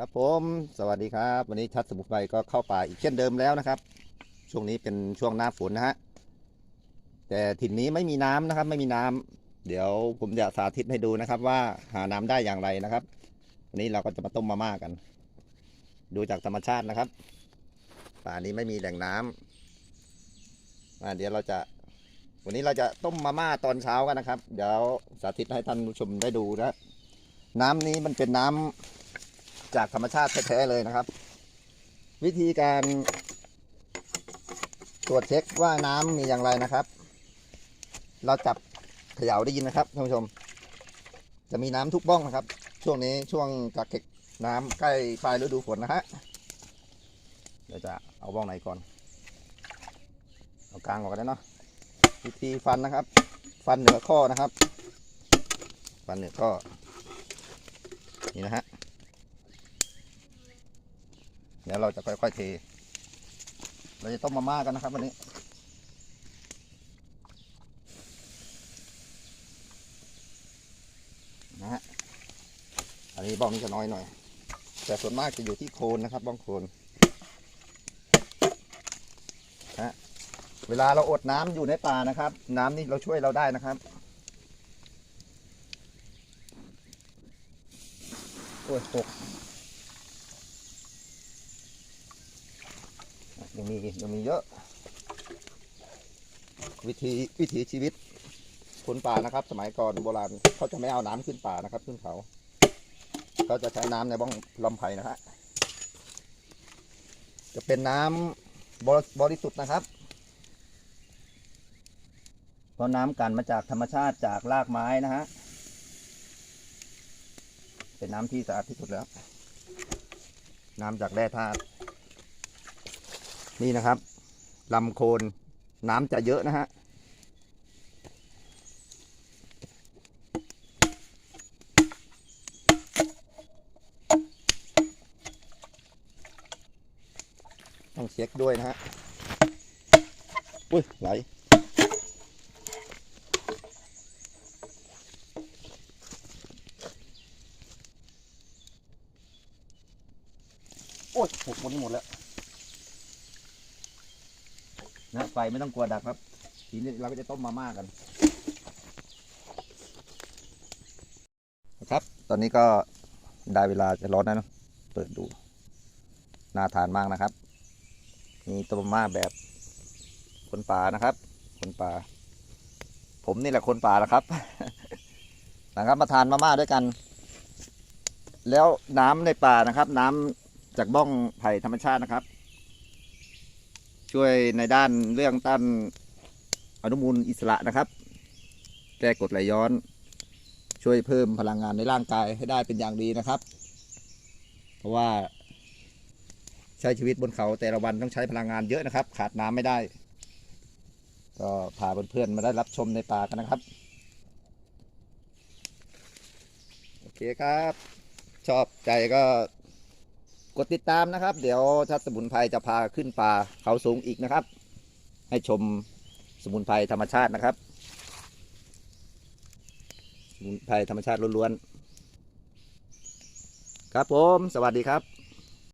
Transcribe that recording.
ครับผมสวัสดีครับ วันนี้ชัดสมุทรไฟก็เข้าป่าอีกเช่นเดิมแล้วนะครับ ช่วงนี้เป็นช่วงหน้าฝนนะฮะแต่ถิ่นนี้ไม่มีน้ำนะครับ ไม่มีน้ำเดี๋ยวผมจะสาธิตให้ดูนะครับ ว่าหาน้ำได้อย่างไรนะครับ วันนี้เราก็จะมาต้มมาม่ากัน ดูจากธรรมชาตินะครับ ป่านี้ไม่มีแหล่งน้ำอ่าเดี๋ยวเราจะ วันนี้เราจะต้มมาม่าตอนเช้ากันนะครับ เดี๋ยวสาธิตให้ท่านผู้ชมได้ดูนะน้ำนี้มันเป็นน้ำ จากธรรมชาติแท้ๆเลยนะครับ วิธีการ ตรวจเช็คว่าน้ำมีอย่างไรนะครับ เราจับเขย่าได้ยินนะครับท่านผู้ชม จะมีน้ำทุกบ้องนะครับ ช่วงนี้ช่วงกักเก็บน้ำใกล้ปลายฤดูฝนนะฮะเดี๋ยวจะเอาบ้องไหนก่อนเอากลางก่อนก็ได้เนาะวิธีฟันนะครับ ฟันเหนือข้อนะครับ ฟันเหนือข้อนี่นะฮะ เดี๋ยวเราจะค่อยๆเท เราจะต้มมาม่ากันนะครับวันนี้ นะฮะ อันนี้บ้องนี้จะน้อยหน่อย แต่ส่วนมากจะอยู่ที่โคนนะครับบ้องโคนฮะ เวลาเราอดน้ำอยู่ในป่านะครับ น้ำนี่เราช่วยเราได้นะครับโอ้ยตก ยังมียังมีเยอะ วิธีวิถีชีวิตคนป่านะครับ สมัยก่อนโบราณเขาจะไม่เอาน้ำขึ้นป่านะครับ ขึ้นเขาเขาจะใช้น้ำในบ้องลำไผ่นะฮะจะเป็นน้ำบริบริสุทธิ์นะครับ เพราะน้ำกันมาจากธรรมชาติจากรากไม้นะฮะเป็นน้ำที่สะอาดที่สุดแล้ว น้ำจากแร่ธาตุ นี่นะครับลำโคนน้ำจะเยอะนะฮะต้องเช็คด้วยนะฮะ อุ้ย ไหล โอ้ยหกหมดนี่หมดแล้ว นะไฟไม่ต้องกลัวดับครับ ทีนี้เราก็จะต้มมาม่ากันนะครับ ตอนนี้ก็ได้เวลาจะร้อนแล้วนะเปิดดูน่าทานมากนะครับ มีต้มมาม่าแบบคนป่านะครับ คนป่า ผมนี่แหละคนป่าแล้วครับนะครับ มาทานมาม่าด้วยกัน แล้วน้ำในป่านะครับ น้ำจากบ้องไผ่ธรรมชาตินะครับ ช่วยในด้านเรื่องต้านอนุมูลอิสระนะครับ แก้กรดไหลย้อน ช่วยเพิ่มพลังงานในร่างกายให้ได้เป็นอย่างดีนะครับ เพราะว่า ใช้ชีวิตบนเขาแต่ละวันต้องใช้พลังงานเยอะนะครับ ขาดน้ำไม่ได้ ก็พาเพื่อนๆมาได้รับชมในป่ากันนะครับโอเคครับ ชอบใจก็ กดติดตามนะครับ เดี๋ยวชัดสมุนไพรจะพาขึ้นป่าเขาสูงอีกนะครับ ให้ชมสมุนไพรธรรมชาตินะครับสมุนไพรธรรมชาติล้วนๆครับผม สวัสดีครับ